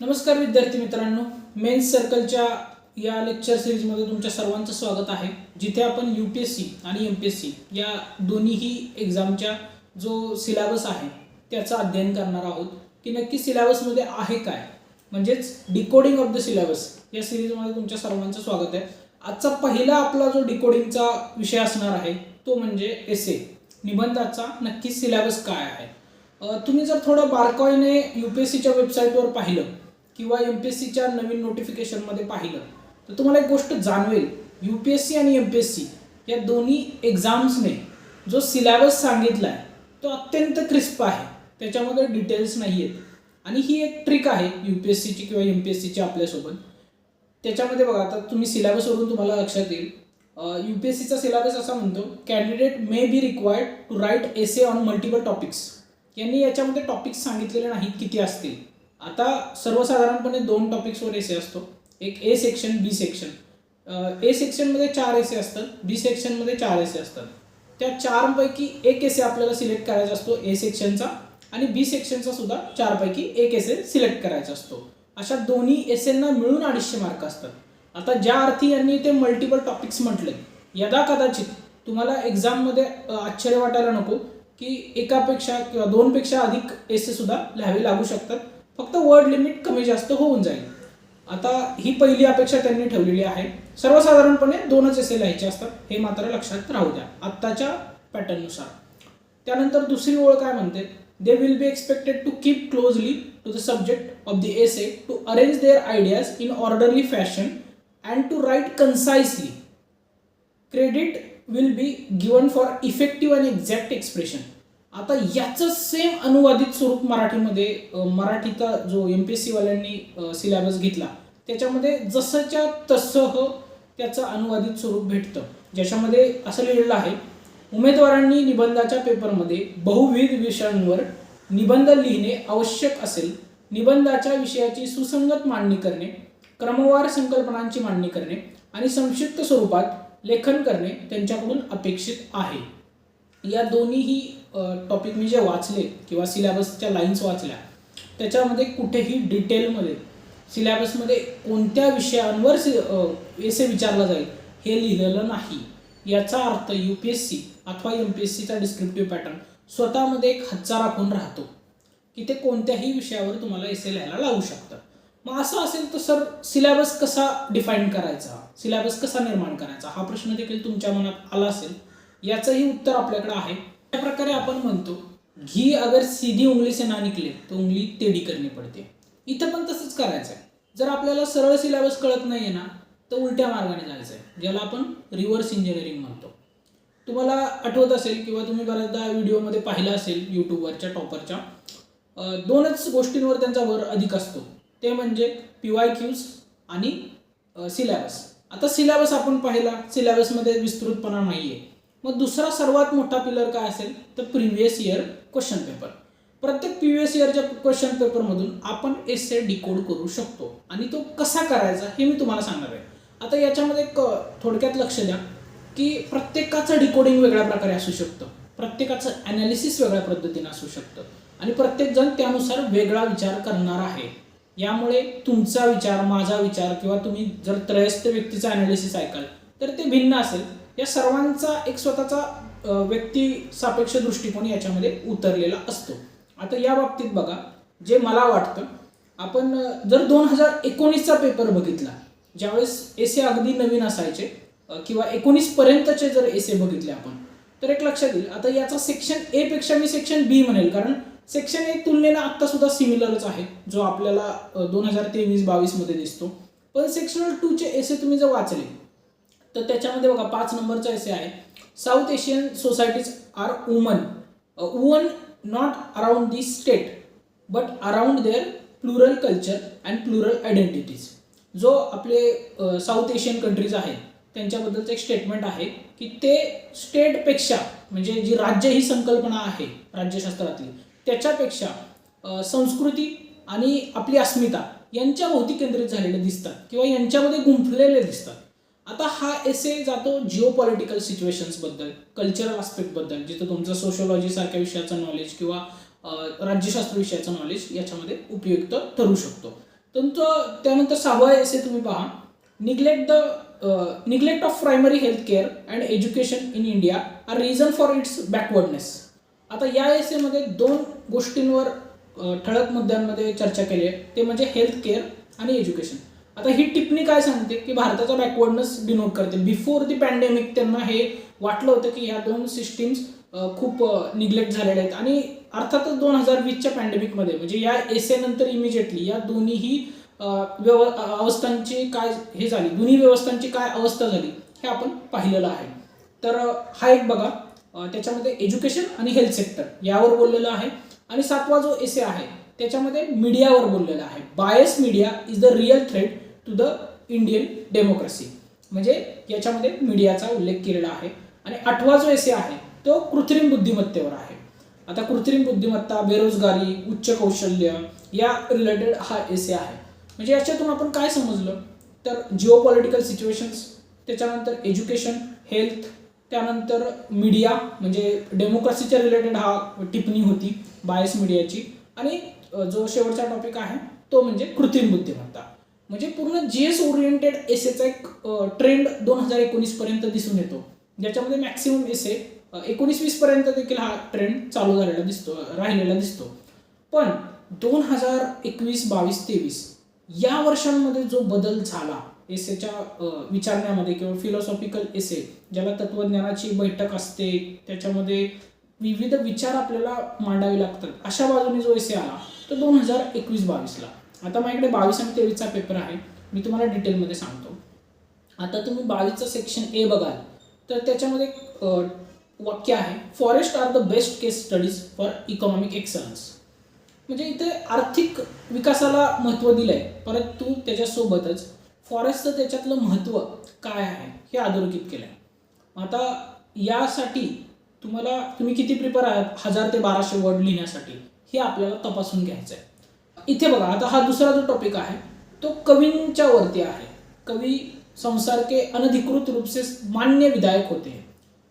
नमस्कार विद्यार्थी मित्रांनो मेन्स सर्कलच्या या लेक्चर सिरीजमध्ये तुमच्या सर्वांचं स्वागत आहे. जिथे आपण यू पी एस सी आणि एम पी एस सी या दोन्हीही एक्झामच्या जो सिलेबस आहे त्याचं अध्ययन करणार आहोत. की नक्की सिलेबसमध्ये आहे काय? म्हणजेच डिकोडिंग ऑफ द सिलेबस या सिरीजमध्ये तुमच्या सर्वांचं स्वागत आहे. आजचा पहिला आपला जो डिकोडिंगचा विषय असणार आहे तो म्हणजे एस ए निबंधाचा नक्की सिलेबस काय आहे? तुम्ही जर थोडं बारकाईने यू पी एस सीच्या वेबसाईटवर पाहिलं किंवा एम पी एस सीच्या नवीन नोटिफिकेशनमध्ये पाहिलं तर तुम्हाला एक गोष्ट जाणवेल. यू पी एस सी आणि एम पी एस सी या दोन्ही एक्झाम्सने जो सिलॅबस सांगितला आहे तो अत्यंत क्रिस्प आहे. त्याच्यामध्ये डिटेल्स नाही आहेत आणि ही एक ट्रिक आहे यू पी एस सीची किंवा एम पी एस सीची आपल्यासोबत. त्याच्यामध्ये बघा आता तुम्ही सिलॅबसवरून तुम्हाला लक्षात येईल. यू पी एस सीचा सिलॅबस असा म्हणतो candidate may be required to write essay on multiple topics यांनी याच्यामध्ये टॉपिक्स सांगितलेले नाहीत किती असतील. आता सर्वसाधारणपणे दोन टॉपिक्सवर एसे असतो. एक A section B section A सेक्शनमध्ये चार एसे असतात बी सेक्शनमध्ये चार एसे असतात. त्या चारपैकी एक एसे आपल्याला सिलेक्ट करायचा असतो ए सेक्शनचा आणि बी सेक्शनचा सुद्धा चारपैकी एक एसे सिलेक्ट करायचा असतो. अशा दोन्ही एसेंना मिळून अडीचशे मार्क असतात. आता ज्या अर्थी यांनी ते मल्टिपल टॉपिक्स म्हटले यदा कदाचित तुम्हाला एक्झाममध्ये आश्चर्य वाटायला नको की एकापेक्षा किंवा दोनपेक्षा अधिक एसे सुद्धा लिहावे लागू शकतात. फक्त वर्ड लिमिट कमी जास्त होऊन जाईल. आता ही पहिली अपेक्षा त्यांनी ठेवलेली आहे. सर्वसाधारणपणे दोनच एसे लिहायचे असतात. हे मात्र लक्षात राहू द्या. आत्ताच्या पॅटर्ननुसार त्यानंतर दुसरी ओळ काय म्हणते? They will be expected to keep closely to the subject of the essay to arrange their ideas in orderly fashion and to write concisely credit will be given for effective and exact expression आता याचं same अनुवादित स्वरूप मराठीमध्ये मराठीचा जो M P S सीवाल्यांनी syllabus घेतला त्याच्यामध्ये जसंच्या तसं त्याचं अनुवादित स्वरूप भेटतं. ज्याच्यामध्ये असं लिहिलेलं आहे उमेदवारांनी निबंधाच्या पेपरमध्ये बहुविध विषयांवर निबंध लिहिणे आवश्यक असेल. निबंधाच्या विषयाची सुसंगत मांडणी करणे क्रमवार संकल्पनांची मांडणी करणे आणि संक्षिप्त स्वरूपात लेखन करणे त्यांच्याकडून अपेक्षित आहे. या दोन्हीही टॉपिक मी जे वाचले किंवा सिलॅबसच्या लाईन्स वाचल्या त्याच्यामध्ये कुठेही डिटेलमध्ये सिलॅबसमध्ये कोणत्या विषयांवर एसे विचारला जाईल हे लिहिलेलं नाही. याचा अर्थ यू पी एस सी अथवा एम पी एस सीचा डिस्क्रिप्टिव्ह पॅटर्न स्वतःमध्ये एक हच्चा राखून राहतो की ते कोणत्याही विषयावर तुम्हाला एसे लिहायला लावू शकतं. मग असं असेल तर सर सिलॅबस कसा डिफाईन करायचा? सिलॅबस कसा निर्माण करायचा? हा प्रश्न देखील तुमच्या मनात आला असेल. याचंही उत्तर आपल्याकडे आहे. त्या प्रकारे आपण म्हणतो घी अगर सीधी उंगली से ना निकले तर उंगली टेढ़ी करणे पडते. इथं पण तसंच करायचं आहे जर आपल्याला सरळ सिलेबस कळत नाही ना तर उलट्या मार्गाने जायचं आहे ज्याला आपण रिव्हर्स इंजिनिअरिंग म्हणतो. तुम्हाला आठवत असेल किंवा तुम्ही बऱ्याचदा व्हिडिओमध्ये पाहिलं असेल यूट्यूबवरच्या टॉपरच्या दोनच गोष्टींवर त्यांचा भर अधिक असतो. ते म्हणजे पी वाय क्यूज आणि सिलेबस आता सिलेबस आपण पाहिला सिलेबसमध्ये विस्तृतपणा नाही आहे मग दुसरा सर्वात मोठा पिलर काय असेल? तर प्रिव्हियस इयर क्वेश्चन पेपर प्रत्येक प्रिव्हियस इयरच्या क्वेश्चन पेपरमधून आपण एसे डिकोड करू शकतो. आणि तो कसा करायचा हे मी तुम्हाला सांगणार आहे. आता याच्यामध्ये एक थोडक्यात लक्ष द्या की प्रत्येकाचं डिकोडिंग वेगळ्या प्रकारे असू शकतं. प्रत्येकाचं ॲनालिसिस वेगळ्या पद्धतीने असू शकतं. आणि प्रत्येकजण त्यानुसार वेगळा विचार करणार आहे. यामुळे तुमचा विचार माझा विचार किंवा तुम्ही जर त्रयस्थ व्यक्तीचा ॲनालिसिस ऐकाल तर ते भिन्न असेल. या सर्वांचा एक स्वतःचा व्यक्ती सापेक्ष दृष्टिकोन याच्यामध्ये उतरलेला असतो. आता या बाबतीत बघा जे मला वाटतं आपण जर दोन हजार एकोणीसचा पेपर बघितला ज्यावेळेस एसे अगदी नवीन असायचे किंवा एकोणीस पर्यंतचे जर एसे बघितले आपण तर एक लक्षात येईल आता याचा सेक्शन ए पेक्षा मी सेक्शन बी म्हणेल कारण सेक्शन ए तुलनेनं आत्ता सुद्धा सिमिलरच आहे जो आपल्याला दोन हजार तेवीस बावीसमध्ये दिसतो. पण सेक्शनल टूचे एसे तुम्ही जर वाचले तर त्याच्यामध्ये बघा पाच नंबरचा एसे आहे. South Asian societies are woven woven not around the state but around their plural culture and plural identities जो आपले साऊथ एशियन कंट्रीज आहेत त्यांच्याबद्दलचं एक स्टेटमेंट आहे की ते स्टेटपेक्षा म्हणजे जी राज्य ही संकल्पना आहे राज्यशास्त्रातली त्याच्यापेक्षा संस्कृती आणि आपली अस्मिता यांच्या भोवती केंद्रित झालेले दिसतात किंवा यांच्यामध्ये गुंफलेले दिसतात. आता हा एसे जातो जिओ पॉलिटिकल सिच्युएशन्सबद्दल कल्चरल आस्पेक्टबद्दल जिथं तुमचं सोशोलॉजी सारख्या विषयाचं नॉलेज किंवा राज्यशास्त्र विषयाचं नॉलेज याच्यामध्ये उपयुक्त ठरू शकतो. तुमचं त्यानंतर सहावा एसे तुम्ही पहा. Neglect the neglect of primary health care and education in India are reason for its backwardness आता या एसेमध्ये दोन गोष्टींवर ठळक मुद्द्यांमध्ये चर्चा केली आहे. ते म्हणजे हेल्थ केअर आणि एज्युकेशन आता ही टिप्पणी काय सांगते की भारताचा बॅकवर्डनेस डिनोट करते. बिफोर दी पॅन्डेमिक त्यांना हे वाटलं होतं की ह्या दोन सिस्टीम्स खूप निग्लेक्ट झालेल्या आहेत. आणि अर्थातच दोन हजार वीसच्या पॅन्डेमिकमध्ये म्हणजे या एसे नंतर इमिजिएटली या दोन्हीही व्यव अवस्थांची काय हे झाली दोन्ही व्यवस्थांची काय अवस्था झाली हे आपण पाहिलेलं आहे. तर हा एक बघा त्याच्यामध्ये एज्युकेशन आणि हेल्थ सेक्टर यावर बोललेलं आहे. आणि सातवा जो एसे आहे त्याच्यामध्ये मीडियावर बोललेला आहे. Bias media is the real threat to the Indian democracy म्हणजे याच्यामध्ये मीडियाचा उल्लेख केलेला आहे. आणि आठवा जो एसे आहे तो कृत्रिम बुद्धिमत्तेवर आहे. आता कृत्रिम बुद्धिमत्ता बेरोजगारी उच्च कौशल्य या रिलेटेड हा एसे आहे. म्हणजे याच्यातून आपण काय समजलं? तर जिओ पॉलिटिकल सिच्युएशन्स त्याच्यानंतर एज्युकेशन हेल्थ त्यानंतर मीडिया म्हणजे डेमोक्रेसीच्या रिलेटेड हा टिप्पणी होती बायस मीडियाची आणि जो शेवटचा टॉपिक आहे तो म्हणजे कृत्रिम बुद्धिमत्ता. म्हणजे पूर्ण जी एस ओरिएंटेड एसेचा एक ट्रेंड दोन हजार एकोणीस पर्यंत दिसून येतो. ज्याच्यामध्ये मॅक्सिमम एसे एकोणीस वीसपर्यंत देखील हा ट्रेंड चालू झालेला दिसतो राहिलेला दिसतो. पण दोन हजार एकवीस बावीस तेवीस या वर्षांमध्ये जो बदल झाला एसेच्या विचारण्यामध्ये किंवा फिलॉसॉफिकल एसे ज्याला तत्वज्ञानाची बैठक असते त्याच्यामध्ये विविध विचार आपल्याला मांडावे लागतात अशा बाजूने जो एसे आला तो दोन हजार एकवीस बावीसला आता माझ्याकडे बावीस आणि तेवीसचा पेपर आहे. मी तुम्हाला डिटेलमध्ये सांगतो. आता तुम्ही बावीसचं सेक्शन ए बघाल तर त्याच्यामध्ये वाक्य आहे forest are the best case studies for economic excellence म्हणजे इथे आर्थिक विकासाला महत्त्व दिलं आहे परंतु त्याच्यासोबतच फॉरेस्टचं त्याच्यातलं महत्त्व काय आहे हे अधोरेखित केलं आहे आता यासाठी तुम्हाला तुम्ही किती प्रिपेअर आहात? हजार ते बाराशे वर्ड लिहिण्यासाठी. हे आपल्याला तपासून घ्यायचं आहे इथे बघा आता हा दुसरा जो टॉपिक आहे तो कवींच्या वरती आहे. कवी संसार के अनधिकृत रूप से मान्य विधायक होते. हैं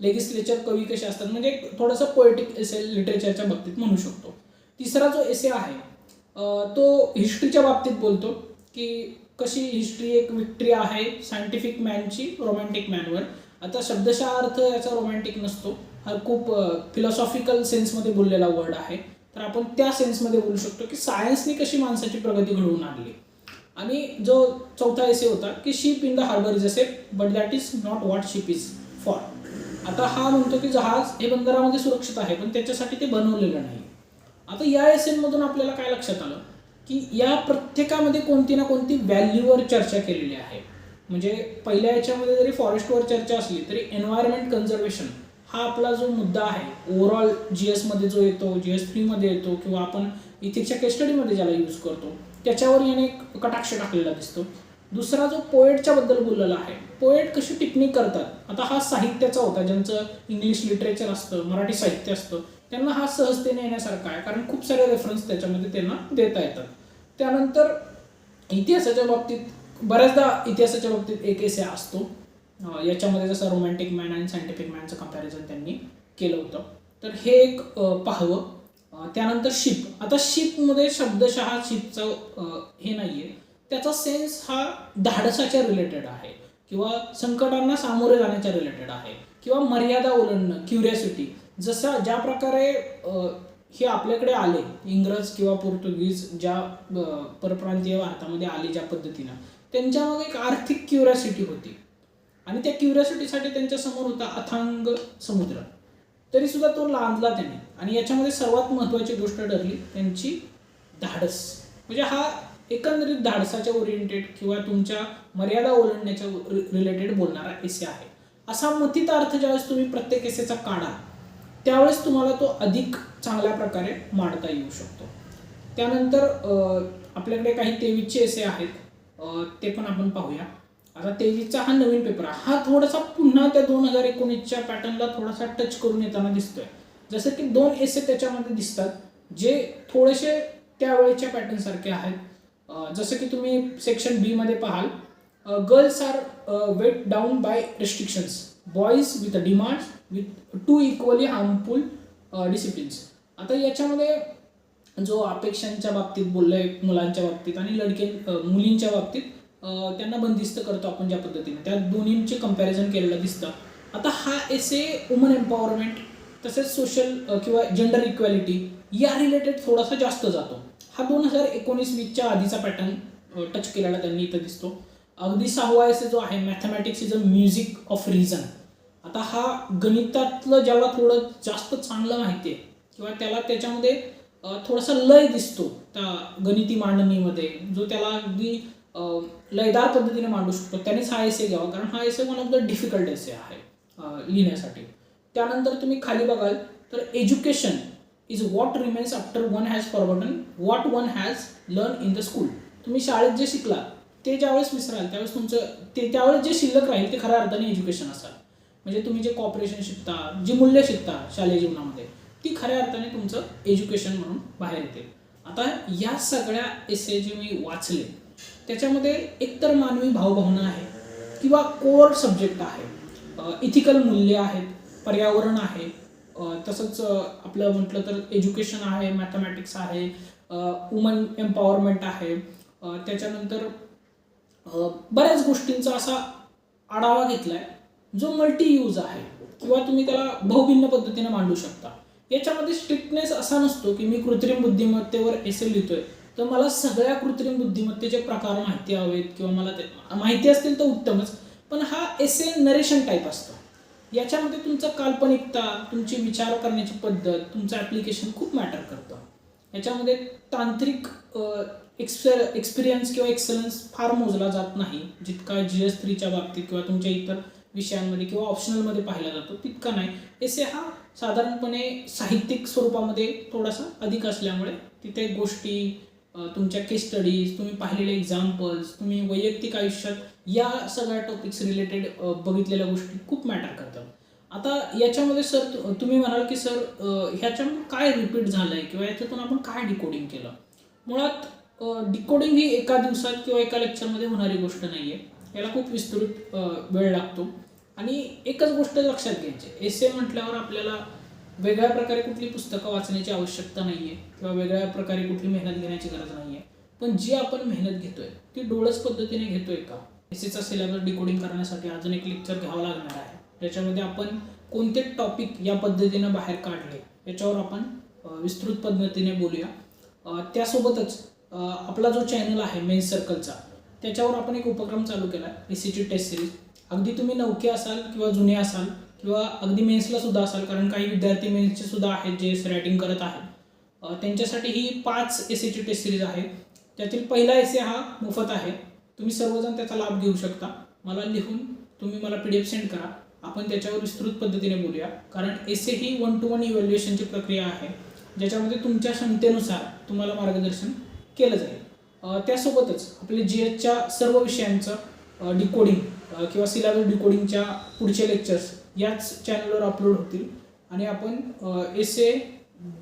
लेगिस्लेचर कवी कसे असतात म्हणजे थोडंसं पोएटिक एसे लिटरेचरच्या बाबतीत म्हणू शकतो. तिसरा जो एसे आहे तो हिस्ट्रीच्या बाबतीत बोलतो की कशी हिस्ट्री एक विक्ट्री आहे सायंटिफिक मॅनची रोमॅन्टिक मॅनवर आता शब्दशः अर्थ याचा रोमॅन्टिक नसतो. हा खूप फिलॉसॉफिकल सेन्समध्ये बोललेला वर्ड आहे. तर आपण त्या सेन्समध्ये बोलू शकतो की सायन्सने कशी माणसाची प्रगती घडवून आणली. आणि जो चौथा एसे होता की ship in the harbour is safe but that is not what ship is for आता हा म्हणतो की जहाज हे बंदरामध्ये सुरक्षित आहे पण त्याच्यासाठी ते बनवलेलं नाही. आता या एसेनमधून आपल्याला काय लक्षात आलं? की या प्रत्येकामध्ये कोणती ना कोणती व्हॅल्यूवर चर्चा केलेली आहे. म्हणजे पहिल्या याच्यामध्ये जरी फॉरेस्टवर चर्चा असली तरी एन्व्हायरमेंट कन्झर्वेशन हा आपला जो मुद्दा आहे ओव्हरऑल जी एसमध्ये जो येतो जी एस थ्रीमध्ये येतो किंवा आपण इथिक्सच्या केस्टडीमध्ये ज्याला यूज करतो त्याच्यावर याने एक कटाक्ष टाकलेला दिसतो. दुसरा जो पोएटच्या बद्दल बोललेला आहे पोएट कशी टिप्पणी करतात? आता हा साहित्याचा होता ज्यांचं इंग्लिश लिटरेचर असतं मराठी साहित्य असतं त्यांना हा सहजतेने येण्यासारखा आहे कारण खूप सारे रेफरन्स त्याच्यामध्ये त्यांना देता येतात. त्यानंतर इतिहासाच्या बाबतीत बऱ्याचदा इतिहासाच्या बाबतीत एक एसे असतो याच्यामध्ये जसं रोमॅन्टिक मॅन आणि सायंटिफिक मॅनचं कंपॅरिझन त्यांनी केलं होतं. तर हे एक पाहावं. त्यानंतर शिप आता शिपमध्ये शब्दशः शिपचं हे नाही आहे त्याचा सेन्स हा धाडसाच्या रिलेटेड आहे. किंवा संकटांना सामोरे जाण्याच्या रिलेटेड आहे. किंवा मर्यादा ओलांडणं क्युरियासिटी जसं ज्या प्रकारे हे आपल्याकडे आले इंग्रज किंवा पोर्तुगीज ज्या परप्रांतीय भारतामध्ये आले ज्या पद्धतीनं त्यांच्यामध्ये एक आर्थिक क्युरियासिटी होती. आणि त्या क्युरियासिटीसाठी त्यांच्यासमोर होता अथांग समुद्र. तरी सुद्धा तो लांदला त्याने. आणि याच्यामध्ये सर्वात महत्त्वाची गोष्ट ठरली त्यांची धाडस. म्हणजे हा एकंदरीत धाडसाच्या ओरिएंटेड किंवा तुमच्या मर्यादा ओलांडण्याच्या रिलेटेड बोलणारा एसे आहे. असा मथित अर्थ ज्यावेळेस तुम्ही प्रत्येक एसेचा काढा त्यावेळेस तुम्हाला तो अधिक चांगल्या प्रकारे मांडता येऊ शकतो. त्यानंतर आपल्याकडे काही तेवीसचे एसे आहेत. ते पण आपण पाहूया. आता तेवीसचा हा नवीन पेपर आहे. हा थोडासा पुन्हा त्या दोन हजार एकोणीसच्या पॅटर्नला थोडासा टच करून येताना दिसतोय. जसं की दोन एसे त्याच्यामध्ये दिसतात जे थोडेसे त्यावेळेच्या पॅटर्न सारखे आहेत. जसं की तुम्ही सेक्शन बी मध्ये पाहाल girls are weighed down by restrictions boys with a demand with two equally harmful disciplines आता याच्यामध्ये जो अपेक्षांच्या बाबतीत बोललोय मुलांच्या बाबतीत आणि लडके मुलींच्या बाबतीत त्यांना बंदिस्त करतो आपण ज्या पद्धतीने. त्या दोन्हींचे कंपॅरिझन केलेलं दिसतं. आता हा एसे वुमन एम्पॉवरमेंट तसेच सोशल किंवा जेंडर इक्वॅलिटी या रिलेटेड थोडासा जास्त जातो. हा दोन हजार एकोणीस वीसच्या आधीचा पॅटर्न टच केलेला त्यांनी इथं दिसतो. अगदी सहावा एसे जो आहे mathematics is a music of reason आता हा गणितातलं ज्याला थोडं जास्त चांगलं माहिती आहे किंवा त्याला त्याच्यामध्ये थोडासा लय दिसतो त्या गणिती मांडणीमध्ये जो त्याला अगदी लयदार पद्धतीने मांडू शकतो. त्यानेच हा एसे घ्यावा. कारण हा essay one of the difficult essay आहे लिहिण्यासाठी. त्यानंतर तुम्ही खाली बघाल तर education is what remains after one has forgotten what one has learn in the school तुम्ही शाळेत जे शिकला ते ज्यावेळेस विसराल त्यावेळेस तुमचं ते त्यावेळेस जे शिल्लक राहील ते खऱ्या अर्थाने एज्युकेशन असाल. म्हणजे तुम्ही जे कॉपरेशन शिकता जी मूल्य शिकता शालेय जीवनामध्ये ती खऱ्या अर्थाने तुमचं एज्युकेशन म्हणून बाहेर येते. आता या सगळ्या एसे जे मी वाचले त्याच्यामध्ये एकतर मानवी भावभावना आहे किंवा कोर सब्जेक्ट आहे इथिकल मूल्य आहेत पर्यावरण आहे तसंच आपलं म्हटलं तर एज्युकेशन आहे मॅथमॅटिक्स आहे वुमन एम्पॉवरमेंट आहे. त्याच्यानंतर बऱ्याच गोष्टींचा असा आढावा घेतलाय जो मल्टी यूज आहे. किंवा तुम्ही त्याला बहुभिन्न पद्धतीने मांडू शकता. याच्यामध्ये स्ट्रिक्टनेस असा नसतो की मी कृत्रिम बुद्धिमत्तेवर एसे लिहितोय. तर मला सगळ्या कृत्रिम बुद्धिमत्तेचे प्रकार माहिती हवेत किंवा मला ते माहिती असतील तर उत्तमच. पण हा एसे नरेशन टाईप असतो. याच्यामध्ये तुमचं काल्पनिकता तुमची विचार करण्याची पद्धत तुमचं ॲप्लिकेशन खूप मॅटर करतं. याच्यामध्ये तांत्रिक एक्सपर एक्सपिरियन्स किंवा एक्सलन्स फार मोजला जात नाही. जितका जी एस थ्रीच्या बाबतीत किंवा तुमच्या इतर विषयांमध्ये किंवा ऑप्शनलमध्ये पाहिला जातो तितका नाही. एसे हा साधारणपणे साहित्यिक स्वरूपामध्ये थोडासा अधिक असल्यामुळे तिथे गोष्टी तुमच्या केस स्टडीज तुम्ही पाहिलेले एक्झाम्पल्स तुम्ही वैयक्तिक आयुष्यात या सगळ्या टॉपिक्स रिलेटेड बघितलेल्या गोष्टी खूप मॅटर करतात. आता याच्यामध्ये सर तुम्ही म्हणाल की सर ह्याच्यामध्ये काय रिपीट झालंय किंवा याच्यातून आपण काय डिकोडिंग केलं? मुळात डिकोडिंग ही एका दिवसात किंवा एका लेक्चरमध्ये होणारी गोष्ट नाही आहे याला खूप विस्तृत वेळ लागतो. आणि एकच गोष्ट लक्षात घ्यायची. एसे म्हटल्यावर आपल्याला वेगळ्या प्रकारे कुठली पुस्तकं वाचण्याची आवश्यकता नाही आहे किंवा वेगळ्या प्रकारे कुठली मेहनत घेण्याची गरज नाही आहे पण जी आपण मेहनत घेतोय ती डोळस पद्धतीने घेतोय का? एसीचा सिलेबस डिकोडिंग करण्यासाठी अजून एक लेक्चर घ्यावं लागणार आहे. ज्याच्यामध्ये आपण कोणते टॉपिक या पद्धतीनं बाहेर काढले याच्यावर आपण विस्तृत पद्धतीने बोलूया. त्यासोबतच आपला जो चॅनल आहे मेन सर्कलचा त्याच्यावर आपण एक उपक्रम चालू केला एसीची टेस्ट सिरीज अगदी तुम्ही नौके असाल किंवा जुने असाल किंवा अगदी मेन्सला सुद्धा असाल कारण काही विद्यार्थी मेन्सचे सुद्धा आहेत जे रायटिंग करत आहेत. त्यांच्यासाठी ही पाच एस टेस्ट सिरीज आहे. त्यातील पहिला एसे हा मोफत आहे. तुम्ही सर्वजण त्याचा लाभ घेऊ शकता. मला लिहून तुम्ही मला पी डी एफ सेंड करा. आपण त्याच्यावर विस्तृत पद्धतीने बोलूया. कारण एसे ही वन टू वन इव्हॅल्युएशनची प्रक्रिया आहे. ज्याच्यामध्ये तुमच्या क्षमतेनुसार तुम्हाला मार्गदर्शन केलं जाईल. त्यासोबतच आपले जी एचच्या सर्व विषयांचं डिकोडिंग किंवा सिलेबस डिकोडिंगच्या पुढचे लेक्चर्स याच चॅनलवर अपलोड होतील. आणि आपण एस ए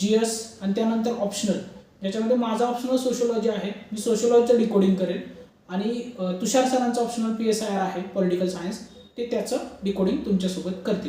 जी एस आणि त्यानंतर ऑप्शनल ज्याच्यामध्ये माझा ऑप्शनल सोशोलॉजी आहे मी सोशोलॉजीचं डिकोडिंग करेन. आणि तुषार सरांचं optional P S I R आहे पॉलिटिकल सायन्स ते त्याचं डिकोडिंग तुमच्यासोबत करतील.